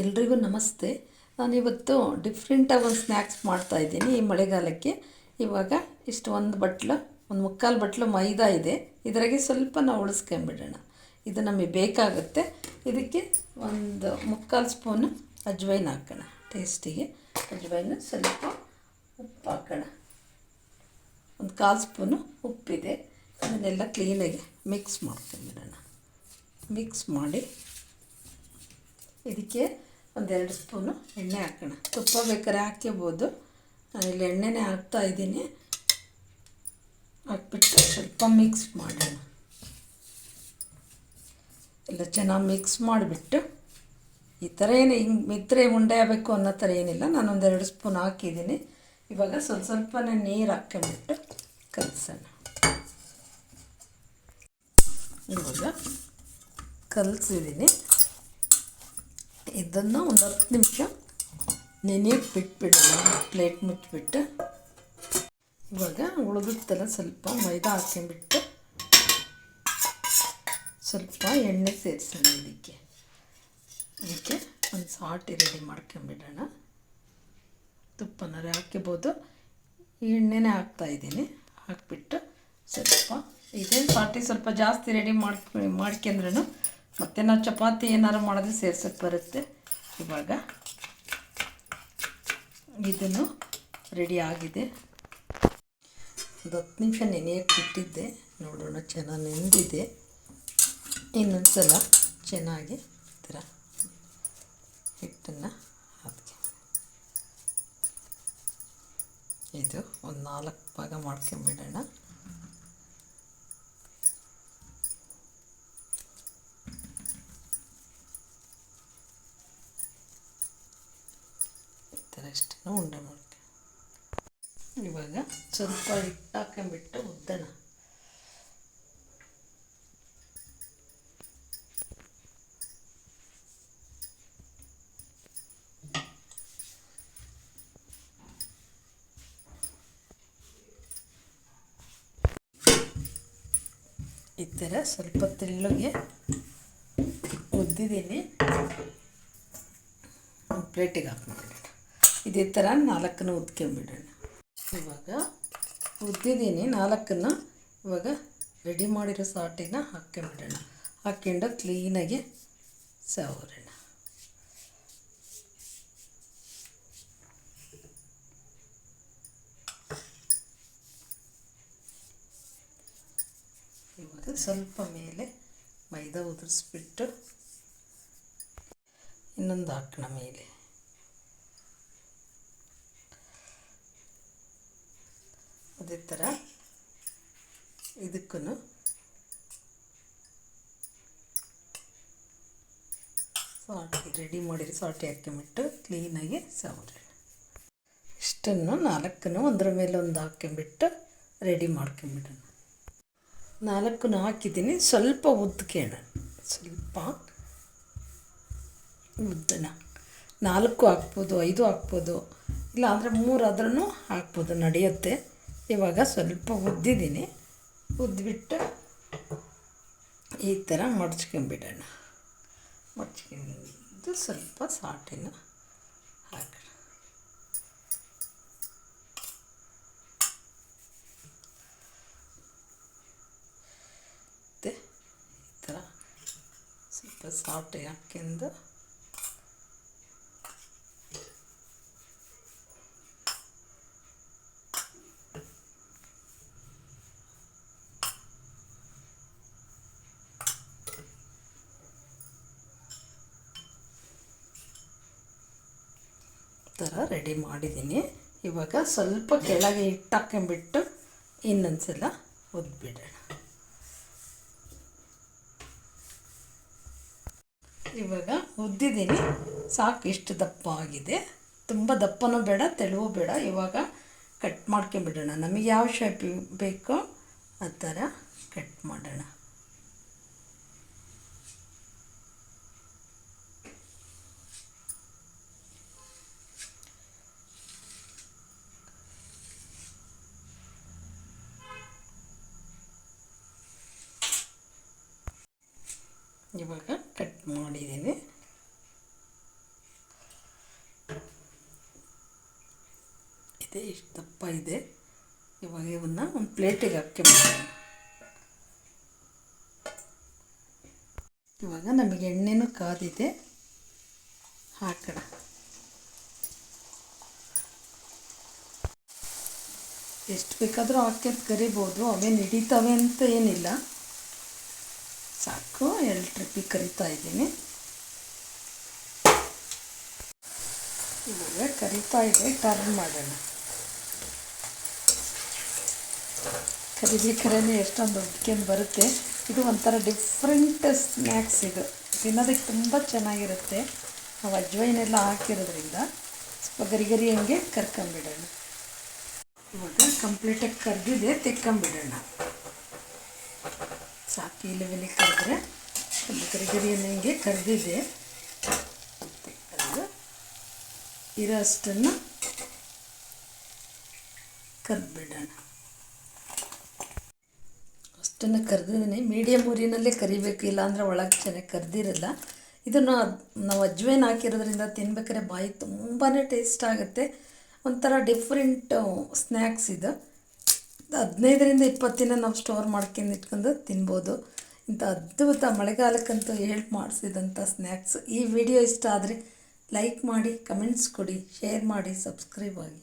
ಎಲ್ರಿಗೂ ನಮಸ್ತೆ. ನಾನಿವತ್ತು ಡಿಫ್ರೆಂಟಾಗಿ ಒಂದು ಸ್ನ್ಯಾಕ್ಸ್ ಮಾಡ್ತಾಯಿದ್ದೀನಿ ಈ ಮಳೆಗಾಲಕ್ಕೆ. ಇವಾಗ ಇಷ್ಟು ಒಂದು ಬಟ್ಲು, ಒಂದು ಮುಕ್ಕಾಲು ಬಟ್ಲು ಮೈದಾ ಇದೆ. ಇದರಾಗೆ ಸ್ವಲ್ಪ ನಾವು ಉಳಿಸ್ಕೊಂಬಿಡೋಣ. ಇದು ನಮಗೆ ಬೇಕಾಗುತ್ತೆ. ಇದಕ್ಕೆ ಒಂದು ಮುಕ್ಕಾಲು ಸ್ಪೂನು ಅಜ್ವೈನ್ ಹಾಕೋಣ. ಟೇಸ್ಟಿಗೆ ಅಜ್ವೈನು ಸ್ವಲ್ಪ ಉಪ್ಪು ಹಾಕೋಣ. ಒಂದು ಕಾಲು ಸ್ಪೂನು ಉಪ್ಪಿದೆ. ಅದನ್ನೆಲ್ಲ ಕ್ಲೀನಾಗಿ ಮಿಕ್ಸ್ ಮಾಡ್ಕೊಂಬಿಡೋಣ. ಮಿಕ್ಸ್ ಮಾಡಿ ಇದಕ್ಕೆ ಒಂದೆರಡು ಸ್ಪೂನು ಎಣ್ಣೆ ಹಾಕೋಣ. ತುಪ್ಪ ಬೇಕಾದ್ರೆ ಹಾಕ್ಕೋಬೋದು ಇಲ್ಲಿ ಎಣ್ಣೆನೇ ಹಾಕ್ತಾ ಇದ್ದೀನಿ. ಹಾಕ್ಬಿಟ್ಟು ಸ್ವಲ್ಪ ಮಿಕ್ಸ್ ಮಾಡೋಣ. ಎಲ್ಲ ಚೆನ್ನಾಗಿ ಮಿಕ್ಸ್ ಮಾಡಿಬಿಟ್ಟು ಈ ಥರ ಏನು ಹಿಂಗೆ ಮಿತ್ರೆ ಉಂಡೆ ಆಗಬೇಕು ಅನ್ನೋ ಥರ ಏನಿಲ್ಲ. ನಾನು ಒಂದೆರಡು ಸ್ಪೂನ್ ಹಾಕಿದ್ದೀನಿ. ಇವಾಗ ಸ್ವಲ್ಪ ಸ್ವಲ್ಪನೇ ನೀರು ಹಾಕ್ಕೊಂಡ್ಬಿಟ್ಟು ಕಲಸೋಣ. ಇವಾಗ ಕಲಸಿದ್ದೀನಿ. ಇದನ್ನು ಒಂದು ಹತ್ತು ನಿಮಿಷ ನೆನೆ ಬಿಟ್ಬಿಡೋಣ. ಪ್ಲೇಟ್ ಮುಚ್ಚಿಬಿಟ್ಟು. ಇವಾಗ ಉಳಿದುತ್ತಲ್ಲ ಸ್ವಲ್ಪ ಮೈದಾ ಹಾಕೊಂಡ್ಬಿಟ್ಟು ಸ್ವಲ್ಪ ಎಣ್ಣೆ ಸೇರಿಸೋಣ ಇದಕ್ಕೆ. ಇದಕ್ಕೆ ಒಂದು ಸಾಟಿ ರೆಡಿ ಮಾಡ್ಕೊಂಬಿಡೋಣ. ತುಪ್ಪನಾರೆ ಹಾಕ್ಕೋಬೋದು ಈ ಎಣ್ಣೆನೇ ಹಾಕ್ತಾಯಿದ್ದೀನಿ ಹಾಕಿಬಿಟ್ಟು ಸ್ವಲ್ಪ, ಇದೇನು ಸಾಟಿ ಸ್ವಲ್ಪ ಜಾಸ್ತಿ ರೆಡಿ ಮಾಡ್ಕೊ ಮಾಡ್ಕೊಂಡ್ರೂ ಮತ್ತು ನಾವು ಚಪಾತಿ ಏನಾರು ಮಾಡಿದ್ರೆ ಸೇರ್ಸೋಕ್ಕೆ ಬರುತ್ತೆ. ಇವಾಗ ಇದನ್ನು ರೆಡಿ ಆಗಿದೆ. ಒಂದು ಹತ್ತು ನಿಮಿಷ ನೆನೆಯಕ್ಕೆ ಬಿಟ್ಟಿದ್ದೆ. ನೋಡೋಣ ಚೆನ್ನಾಗಿ ನೆಂದಿದೆ. ಇನ್ನೊಂದು ಸಲ ಚೆನ್ನಾಗಿ ಥರ ಹಿಟ್ಟನ್ನು ಹಾಕಿ ಇದು ಒಂದು ನಾಲ್ಕು ಭಾಗ ಮಾಡ್ಕೊಂಬಿಡೋಣ. ಥರ ಉಂಡೆ ಮಾಡ್ತೀವಿ ಇವಾಗ ಸ್ವಲ್ಪ ಹಿಟ್ಟು ಹಾಕೊಂಬಿಟ್ಟು ಉದ್ದನ. ಈ ಥರ ಸ್ವಲ್ಪ ತೆಳ್ಳಗೆ ಉದ್ದಿದ್ದೀನಿ. ಪ್ಲೇಟಿಗೆ ಹಾಕ್ಬಿಡೋಣ ಇದೇ ಥರ ನಾಲ್ಕನ್ನು ಉದ್ಕೊಂಬಿಡೋಣ. ಇವಾಗ ಉದ್ದಿದ್ದೀನಿ ನಾಲ್ಕನ್ನು ಇವಾಗ ರೆಡಿ ಮಾಡಿರೋ ಸಾಟಿನ ಹಾಕ್ಕೊಂಬಿಡೋಣ. ಹಾಕ್ಕೊಂಡು ಕ್ಲೀನಾಗಿ ಸವರೋಣ. ಇವಾಗ ಸ್ವಲ್ಪ ಮೇಲೆ ಮೈದಾ ಉದುರಿಸ್ಬಿಟ್ಟು ಇನ್ನೊಂದು ಹಾಕೋಣ ಮೇಲೆ. ಅದೇ ಥರ ಇದಕ್ಕೂ ಸಾಟಿ ರೆಡಿ ಮಾಡಿರಿ ಸಾಲ್ಟಿ ಹಾಕ್ಕೊಂಬಿಟ್ಟು ಕ್ಲೀನಾಗಿ ಸವರಿ ಇಷ್ಟನ್ನು ನಾಲ್ಕನ್ನು ಒಂದರ ಮೇಲೆ ಒಂದು ಹಾಕ್ಕೊಂಬಿಟ್ಟು ರೆಡಿ ಮಾಡ್ಕೊಂಬಿಡೋಣ. ನಾಲ್ಕನ್ನು ಹಾಕಿದ್ದೀನಿ. ಸ್ವಲ್ಪ ಉದ್ಕೋಣ ಸ್ವಲ್ಪ ಉದ್ದನ. ನಾಲ್ಕು ಹಾಕ್ಬೋದು, ಐದು ಹಾಕ್ಬೋದು, ಇಲ್ಲ ಅಂದರೆ ಮೂರು ಆದ್ರೂ ಹಾಕ್ಬೋದು, ನಡೆಯುತ್ತೆ. ಇವಾಗ ಸ್ವಲ್ಪ ಉದ್ದಿದ್ದೀನಿ. ಉದ್ದಿಬಿಟ್ಟು ಈ ಥರ ಮಡ್ಚ್ಕೊಂಬಿಡೋಣ. ಮಡ್ಚ್ಕೊಂಡು ಸ್ವಲ್ಪ ಸಾಟಿನ ಹಾಕೋಣ. ಮತ್ತು ಈ ಥರ ಸ್ವಲ್ಪ ಸಾಫ್ಟ್ ಹಾಕ್ಕೊಂಡು ಥರ ರೆಡಿ ಮಾಡಿದ್ದೀನಿ. ಇವಾಗ ಸ್ವಲ್ಪ ಕೆಳಗೆ ಹಿಟ್ಟು ಹಾಕೊಂಬಿಟ್ಟು ಇನ್ನೊಂದು ಸಲ ಇವಾಗ ಉದ್ದಿದ್ದೀನಿ ಸಾಕು, ಇಷ್ಟು ದಪ್ಪ ಆಗಿದೆ. ತುಂಬ ದಪ್ಪನೂ ಬೇಡ, ತೆಳುವು ಬೇಡ. ಇವಾಗ ಕಟ್ ಮಾಡ್ಕೊಂಬಿಡೋಣ ನಮಗೆ ಯಾವ ಶೇಪ್ ಬೇಕೋ ಆ ಥರ ಕಟ್ ಮಾಡೋಣ. ಇವಾಗ ಕಟ್ ಮಾಡಿದ್ದೀವಿ ಇದೆ, ಇಷ್ಟು ದಪ್ಪ ಇದೆ. ಇವಾಗ ಇವನ್ನ ಒಂದು ಪ್ಲೇಟಿಗೆ ಹಾಕ್ಕೊಂಬಿಡ್ತೀನಿ ಇವಾಗ ನಮಗೆ ಎಣ್ಣೆನೂ ಕಾದಿದೆ. ಹಾಕೋಣ. ಎಷ್ಟು ಬೇಕಾದರೂ ಹಾಕಿ ಕರಿಬೋದು, ಅವೇನು ಹಿಡಿತಾವೆ ಅಂತ ಏನಿಲ್ಲ. ಸಾಕು, ಎರಡು ಟ್ರಿಪ್ಪಿ ಕರಿತಾ ಇದ್ದೀನಿ. ಇವಾಗ ಕರಿತಾ ಇದೆ ಟರ್ನ್ ಮಾಡೋಣ. ಕರಿಬೇಕರೇ ಎಷ್ಟೊಂದು ಉದ್ಕೊಂಡು ಬರುತ್ತೆ. ಇದು ಒಂಥರ ಡಿಫ್ರೆಂಟ್ ಸ್ನ್ಯಾಕ್ಸ್ ಇದು. ತಿನ್ನೋದಕ್ಕೆ ತುಂಬ ಚೆನ್ನಾಗಿರುತ್ತೆ. ನಾವು ಅಜ್ವೈನೆಲ್ಲ ಹಾಕಿರೋದ್ರಿಂದ ಸ್ವಲ್ಪ ಗರಿ ಗರಿ ಹಂಗೆ ಕರ್ಕೊಂಬಿಡೋಣ ಇವಾಗ ಕಂಪ್ಲೀಟಾಗಿ ಕರೆದಿದೆ ತೆಕ್ಕೊಂಬಿಡೋಣ ಸಾಕು ಈ ಲೆವೆಲಿಗೆ ಕರೆದ್ರೆ, ಒಂದು ಗರಿ ಗರಿಯನ್ನು ಅನ್ನಂಗೆ ಕರೆದಿದೆ. ಇರೋ ಅಷ್ಟನ್ನು ಕರೆದ್ಬಿಡೋಣ. ಅಷ್ಟನ್ನು ಕರೆದಿದ್ದೀನಿ. ಮೀಡಿಯಮ್ ಊರಿನಲ್ಲೇ ಕರಿಬೇಕು, ಇಲ್ಲಾಂದರೆ ಒಳಗೆ ಚೆನ್ನಾಗಿ ಕರೆದಿರಲ್ಲ. ಇದನ್ನು ನಾವು ಅಜ್ವೇನ್ ಹಾಕಿರೋದ್ರಿಂದ ತಿನ್ಬೇಕಾದ್ರೆ ಬಾಯಿ ತುಂಬಾ ಟೇಸ್ಟ್ ಆಗುತ್ತೆ. ಒಂಥರ ಡಿಫ್ರೆಂಟು ಸ್ನ್ಯಾಕ್ಸ್ ಇದು. ಹದಿನೈದರಿಂದ ಇಪ್ಪತ್ತು ದಿನ ನಾವು ಸ್ಟೋರ್ ಮಾಡ್ಕೊಂಡು ಇಟ್ಕೊಂಡು ತಿನ್ಬೋದು. ಇಂಥ ಅದ್ಭುತ ಮಳೆಗಾಲಕ್ಕಂತೂ ಹೇಳಿ ಮಾಡಿಸಿದಂಥ ಸ್ನ್ಯಾಕ್ಸ್ ಈ ವಿಡಿಯೋ ಇಷ್ಟ ಆದರೆ ಲೈಕ್ ಮಾಡಿ ಕಮೆಂಟ್ಸ್ ಕೊಡಿ ಶೇರ್ ಮಾಡಿ ಸಬ್ಸ್ಕ್ರೈಬ್ ಆಗಿ.